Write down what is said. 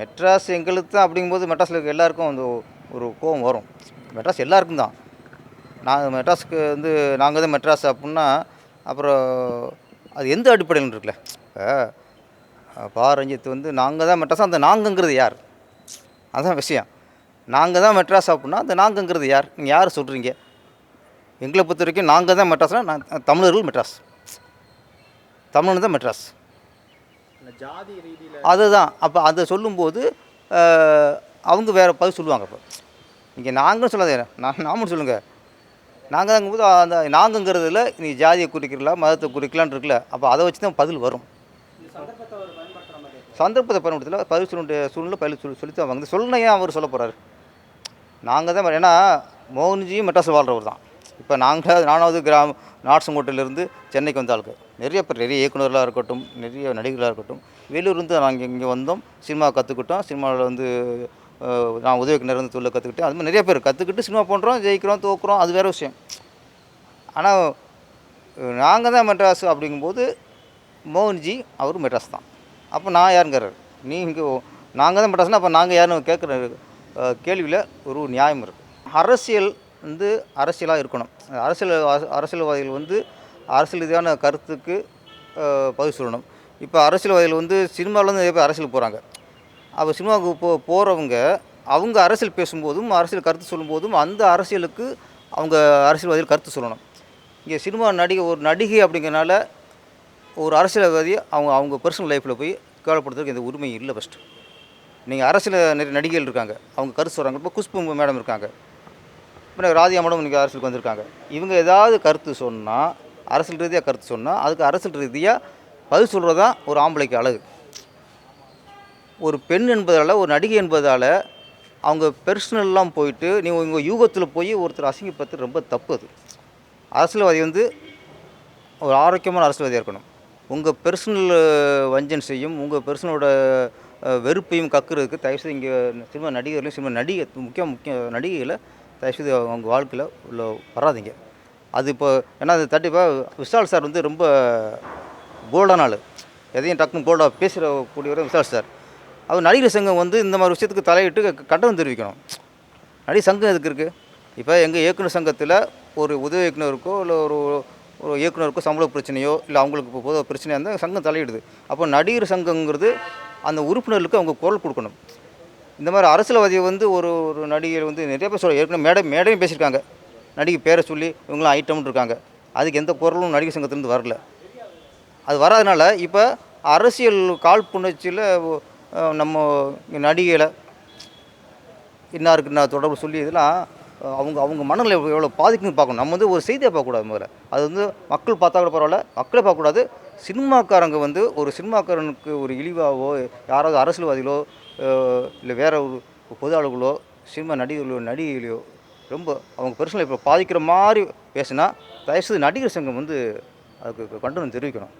மெட்ராஸ் எங்களுக்கு தான் அப்படிங்கும்போது மெட்ராஸில் இருக்க எல்லாருக்கும் வந்து ஒரு கோவம் வரும். மெட்ராஸ் எல்லாருக்கும் தான். நாங்கள் மெட்ராஸுக்கு வந்து நாங்கள் தான் மெட்ராஸ் அப்படின்னா அப்புறம் அது எந்த அடிப்படையில் இருக்குல்ல? பாரஞ்சித் வந்து நாங்கள் தான் மெட்ராஸ் அந்த நாங்கங்கிறது யார்? அதுதான் விஷயம். நாங்கள் தான் மெட்ராஸ் அப்படின்னா அந்த நாங்கங்கிறது யார்? நீங்கள் யார் சொல்கிறீங்க எங்களை பொறுத்த வரைக்கும் நாங்கள் தான் மெட்ராஸ்னால் நான் தமிழர்கள் மெட்ராஸ். தமிழன் தான் மெட்ராஸ். ஜாதி ரீதியில் அதுதான். அப்போ அதை சொல்லும்போது அவங்க வேறு பதில் சொல்லுவாங்க இப்போ இங்கே நாங்களும் சொல்லாதே நான் நாமளும் சொல்லுங்கள் நாங்கள் தாங்கும்போது அந்த நாங்கங்கிறதுல நீ ஜாதியை குறிக்கலாம் மதத்தை குறிக்கலான்னு இருக்குல்ல அப்போ அதை வச்சு தான் பதில் வரும். சந்தர்ப்பத்தை பயன்படுத்தல பதில் சொல்ல சூழ்நிலை பதில் சொல்லி சொல்லி தான் வந்து சொல்லணும் ஏன் அவர் சொல்ல போகிறாரு நாங்கள் தான் ஏன்னா மோகன்ஜியும் மெட்ராஸில் வாழ்றவர் தான். இப்போ நாங்கள் நானாவது கிராம நாட்சங்கோட்டையிலேருந்து சென்னைக்கு வந்த ஆளுக்கு நிறைய பேர் நிறைய இயக்குநர்களாக இருக்கட்டும் நிறைய நடிகர்களாக இருக்கட்டும் வெளியூர்லேருந்து நாங்கள் இங்கே வந்தோம். சினிமா கற்றுக்கிட்டோம். சினிமாவில் வந்து நான் உதவி இயக்குனர் இருந்து தொழில் கற்றுக்கிட்டேன். அது மாதிரி நிறைய பேர் கற்றுக்கிட்டு சினிமா பண்ணுறோம் ஜெயிக்கிறோம் தோக்குறோம். அது வேறு விஷயம். ஆனால் நாங்கள் தான் மெட்ராஸ் அப்படிங்கும்போது மோகன்ஜி அவர் மெட்ராஸ் தான். அப்போ நான் யாருங்கிறார் நீ இங்கே நாங்கள் தான் மெட்ராஸ்னா அப்போ நாங்கள் யாருன்னு கேட்குற கேள்வியில் ஒரு நியாயம் இருக்குது அரசியல் வந்து அரசியலாக இருக்கணும். அரசியல் அரசியல்வாதிகள் வந்து அரசியல் ரீதியான கருத்துக்கு பதில் சொல்லணும். இப்போ அரசியல்வாதிகள் வந்து சினிமாவிலேருந்து நிறைய பேர் அரசியல் போகிறாங்க அப்போ சினிமாவுக்கு போ போகிறவங்க அவங்க அரசியல் பேசும்போதும் அரசியல் கருத்து சொல்லும்போதும் அந்த அரசியலுக்கு அவங்க அரசியல்வாதிகள் கருத்து சொல்லணும். இங்கே சினிமா நடிகை ஒரு நடிகை அப்படிங்கிறனால ஒரு அரசியல்வாதி அவங்க அவங்க பர்சனல் லைஃப்பில் போய் கேவலப்படுத்துறதுக்கு எந்த உரிமை இல்லை ஃபஸ்ட்டு நீங்கள் அரசியல் நிறைய நடிகைகள் இருக்காங்க. அவங்க கருத்து சொல்கிறாங்க இப்போ குஷ்பு மேடம் இருக்காங்க. இப்போ ராதியாமடம் இன்றைக்கி அரசியலுக்கு வந்திருக்காங்க. இவங்க ஏதாவது கருத்து சொன்னால் அரசியல் ரீதியாக கருத்து சொன்னால் அதுக்கு அரசியல் ரீதியாக பதில் சொல்கிறது தான் ஒரு ஆம்பளைக்கு அழகு. ஒரு பெண் என்பதால் ஒரு நடிகை என்பதால் அவங்க பெர்சனல்லாம் போயிட்டு நீ உங்கள் யூகத்தில் போய் ஒருத்தர் அசிங்கப்படுத்து ரொம்ப தப்பு அது. அரசியல்வாதி வந்து ஒரு ஆரோக்கியமான அரசியல்வாதியாக இருக்கணும். உங்கள் பெர்சனல் வஞ்சன்ஸையும் உங்கள் பெர்சனலோட வெறுப்பையும் கக்குறதுக்கு தயவுசெய்து இங்கே சினிமா நடிகர்லையும் சினிமா நடிகை முக்கிய முக்கிய நடிகைகளை தயவுசெய்து அவங்க வாழ்க்கையில் உள்ள வராதீங்க. அது இப்போ ஏன்னா அது தட்டிப்பா விஷால் சார் வந்து ரொம்ப போல்டான ஆள். எதையும் டக்குன்னு போல்டாக பேசுகிற கூடியவர் விஷால் சார். அவர் நடிகர் சங்கம் வந்து இந்த மாதிரி விஷயத்துக்கு தலையிட்டு கண்டனம் தெரிவிக்கணும். நடிகர் சங்கம் எதுக்கு இருக்குது இப்போ எங்கள் இயக்குனர் சங்கத்தில் ஒரு உதவி இயக்குனருக்கோ இல்லை ஒரு ஒரு இயக்குனருக்கோ சம்பள பிரச்சனையோ இல்லை அவங்களுக்கு இப்போ பொதுவாக பிரச்சனையாக இருந்தால் சங்கம் தலையிடுது. அப்போ நடிகர் சங்கங்கிறது அந்த உறுப்பினர்களுக்கு அவங்க குரல் கொடுக்கணும். இந்த மாதிரி அரசியல்வாதியை வந்து ஒரு ஒரு நடிகர் வந்து நிறைய பேர் சொல்ல ஏற்கனவே மேடை மேடையும் பேசியிருக்காங்க. நடிகை பேரை சொல்லி இவங்களாம் ஐட்டம்னு இருக்காங்க. அதுக்கு எந்த குரலும் நடிகர் சங்கத்திலேருந்து வரல. அது வராதனால இப்போ அரசியல் காழ்ப்புணர்ச்சியில் நம்ம நடிகையில் இன்னாருக்கு நான் தொடர்பு சொல்லி இதெல்லாம் அவங்க அவங்க மனநிலை எவ்வளோ பாதிக்குன்னு பார்க்கணும். நம்ம வந்து ஒரு செய்தியை பார்க்கக்கூடாது முதல்ல. அது வந்து மக்கள் பார்த்தா கூட பரவாயில்ல மக்களே பார்க்கக்கூடாது. சினிமாக்காரங்க வந்து ஒரு சினிமாக்காரனுக்கு ஒரு இழிவாகவோ யாராவது அரசியல்வாதிகளோ இல்லை வேற ஒரு பொது ஆளுகளோ சினிமா நடிகர்களோ நடிகைகளையோ ரொம்ப அவங்க பர்சனல் இப்போ பாதிக்கிற மாதிரி பேசினா தயவுசெய்து நடிகர் சங்கம் வந்து அதுக்கு கண்டனம் தெரிவிக்கணும்.